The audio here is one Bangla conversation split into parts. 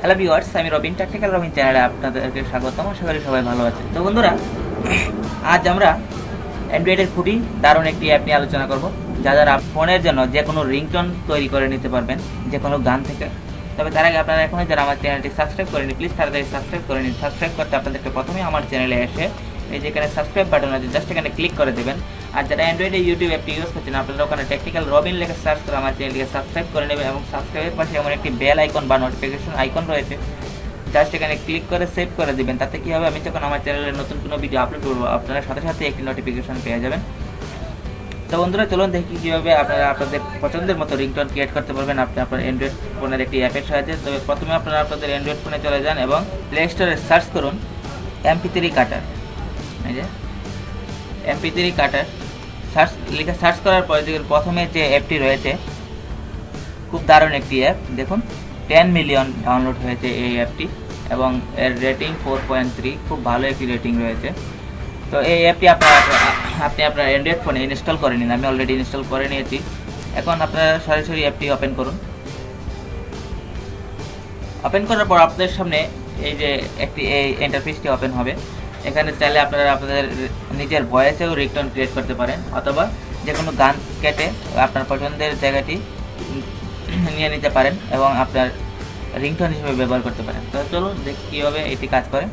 হ্যালো ভিউয়ার্স আমি রবিন টেকনিক্যাল রবিন চ্যানেলে আপনাদেরকে স্বাগতম, আশা করি সবাই ভালো আছে তো বন্ধুরা, আজ আমরা অ্যান্ড্রয়েডের খুবই দারুণ একটি অ্যাপ নিয়ে আলোচনা করব, যা যারা ফোনের জন্য যে কোনো রিংটোন তৈরি করে নিতে পারবেন যে কোনো গান থেকে। তবে তার আগে আপনারা এখনই যারা আমার চ্যানেলটি সাবস্ক্রাইব করেনি প্লিজ তাড়াতাড়ি সাবস্ক্রাইব করে নিন। সাবস্ক্রাইব করতে আপনাদেরকে প্রথমেই আমার চ্যানেলে এসে এই যেখানে সাবস্ক্রাইব বাটন আছে জাস্ট এখানে ক্লিক করে দেবেন। আর যারা অ্যান্ড্রয়েডে ইউটিউব অ্যাপটি ইউজ করছেন, আপনারা ওখানে টেকনিক্যাল রবিন লেখে সার্চ করে আমার চ্যানেলটিকে সাবস্ক্রাইব করে নেবেন এবং সাবস্ক্রাইবের পাশে এমন একটি বেল আইকন বা নোটিফিকেশন আইকন রয়েছে। জাস্ট এখানে ক্লিক করে সেভ করে দিবেন, তাতে কী হবে? আমি যখন আমার চ্যানেলে নতুন কোনো ভিডিও আপলোড করব, আপনারা সাথে সাথে একটি নোটিফিকেশন পেয়ে যাবেন। তো বন্ধুরা, চলুন দেখি কীভাবে আপনারা আপনাদের পছন্দের মতো রিংটোন ক্রিয়েট করতে পারবেন। আপনি আপনার অ্যান্ড্রয়েড ফোনের একটি অ্যাপের সাহায্যে। তবে প্রথমে আপনারা আপনাদের অ্যান্ড্রয়েড ফোনে চলে যান এবং প্লে স্টোরে সার্চ করুন এমপি থ্রি কাটার এই যে। MP three cutter. সার্চ, লিখে সার্চ করার পরে দেখুন প্রথমে যে অ্যাপটি রয়েছে, খুব দারুণ একটি অ্যাপ। দেখুন টেন মিলিয়ন ডাউনলোড হয়েছে এই অ্যাপটি এবং এর রেটিং ফোর পয়েন্ট থ্রি খুব ভালো একটি রেটিং রয়েছে। তো এই অ্যাপটি আপনার, আপনি আপনার অ্যান্ড্রয়েড ফোনে ইনস্টল করে নিন। আমি অলরেডি ইনস্টল করে নিয়েছি। এখন আপনারা সরাসরি অ্যাপটি ওপেন করুন। ওপেন করার পর আপনাদের সামনে এই যে একটি, এই ইন্টারফেসটি ওপেন হবে। এখানে চাইলে আপনারা আপনাদের নিজের ভয়েসেও রিংটোন ক্রিয়েট করতে পারেন, অথবা যে কোনো গান কেটে আপনার পছন্দের জায়গাটি নিয়ে নিতে পারেন এবং আপনার রিংটোন হিসেবে ব্যবহার করতে পারেন। তো চলুন দেখি কীভাবে এটি কাজ করে।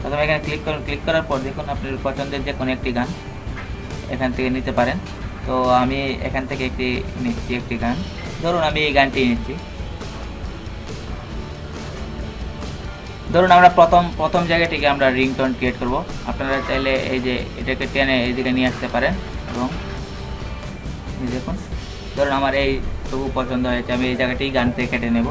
প্রথমে এখানে ক্লিক করুন ক্লিক করার পর দেখুন আপনার পছন্দের যে কোনো একটি গান এখান থেকে নিতে পারেন। তো আমি এখান থেকে একটি নিচ্ছি একটি গান। ধরুন আমি এই গানটি নিচ্ছি। ধরুন আমরা প্রথম প্রথম জায়গাটিকে আমরা রিংটোন ক্রিয়েট করব। আপনারা চাইলে এই যে এটাকে টেনে এইদিকে নিয়ে আসতে পারেন এবং দেখুন, ধরুন আমার এই তবু পছন্দ হয়েছে, আমি এই জায়গাটি গান থেকে কেটে নেব।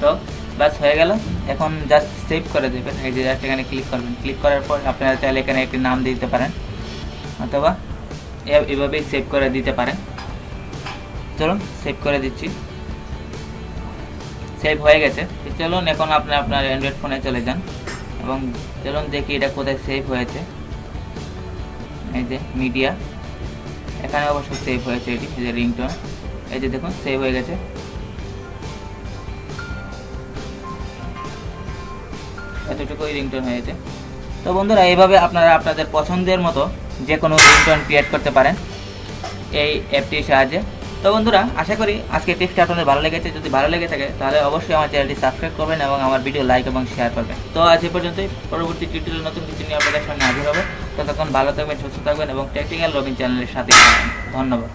তো ব্যাস, হয়ে গেল। এখন জাস্ট সেভ করে দেবেন, এই যে জাস্ট এখানে ক্লিক করবেন। ক্লিক করার পর আপনারা চাইলে এখানে একটি নাম দিতে পারেন, অথবা এভাবেই সেভ করে দিতে পারেন। চলুন সেভ করে দিচ্ছি। সেভ হয়ে গেছে। চলুন, এখন আপনি আপনার অ্যান্ড্রয়েড ফোনে চলে যান এবং চলুন দেখি এটা কোথায় সেভ হয়েছে। এই যে মিডিয়া এখানে অবশ্য সেভ হয়েছে এটি, এই যে রিংটোন এই যে দেখুন সেভ হয়ে গেছে। এতটুকুই রিংটোন হয়েছে। তো বন্ধুরা, এইভাবে আপনারা আপনাদের পছন্দের মতো যে কোনো রিংটোন ক্রিয়েট করতে পারেন। এই অ্যাপটির সাহায্যে। তো বন্ধুরা, আশা করি আজকে টিপসটা আপনাদের ভালো লেগেছে। যদি ভালো লেগে থাকে, তাহলে অবশ্যই আমার চ্যানেলটি সাবস্ক্রাইব করবেন এবং আমার ভিডিও লাইক এবং শেয়ার করবেন। তো আজ এ পর্যন্তই। পরবর্তী টিউটোরিয়াল নতুন কিছু নিয়ে আপনাদের সামনে হাজির হবে। ততক্ষণ ভালো থাকবেন, সুস্থ থাকবেন এবং টেকনিক্যাল রবিন চ্যানেলের সাথে ধন্যবাদ।